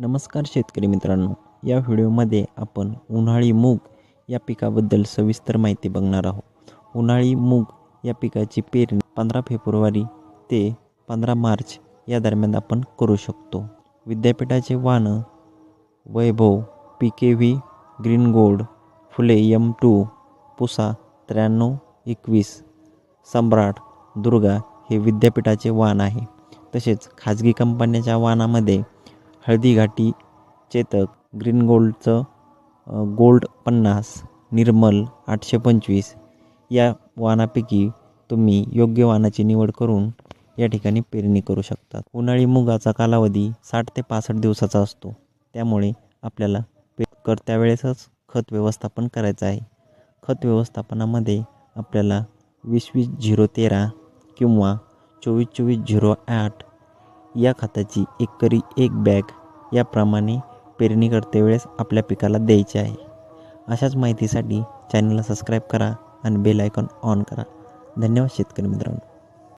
नमस्कार शेतकरी मित्रांनो या व्हिडिओमध्ये आपण उन्हाळी मूग या पिकाबद्दल सविस्तर माहिती बघणार आहोत. उन्हाळी मूग या पिकाची पेरणी पंधरा फेब्रुवारी ते पंधरा मार्च या दरम्यान आपण करू शकतो. विद्यापीठाचे वाण Vaibhav P K V green gold Phule M two Pusa त्र्याण्णव एकवीस सम्राट दुर्गा हे विद्यापीठाचे वाण आहे. तसेच खाजगी कंपन्याच्या वाहनामध्ये हळदीघाटी चेतक ग्रीन गोल्डचं गोल्ड पन्नास निर्मल आठशे पंचवीस या वाणापैकी तुम्ही योग्य वाणाची निवड करून या ठिकाणी पेरणी करू शकता उन्हाळी मुगाचा कालावधी साठ ते पासष्ट दिवसाचा असतो. त्यामुळे आपल्याला पे कर त्यावेळेसच खत व्यवस्थापन करायचं आहे. खत व्यवस्थापनामध्ये आपल्याला वीस वीस झिरो तेरा किंवा चोवीस चोवीस झिरो आठ या खताची एकरी एक बॅग याप्रमाणे पेरणी करते वेळेस आपल्या पिकाला द्यायचे आहे. अशाच माहितीसाठी चॅनलला सबस्क्राईब करा आणि बेल आयकॉन ऑन करा. धन्यवाद शेतकरी मित्रांनो.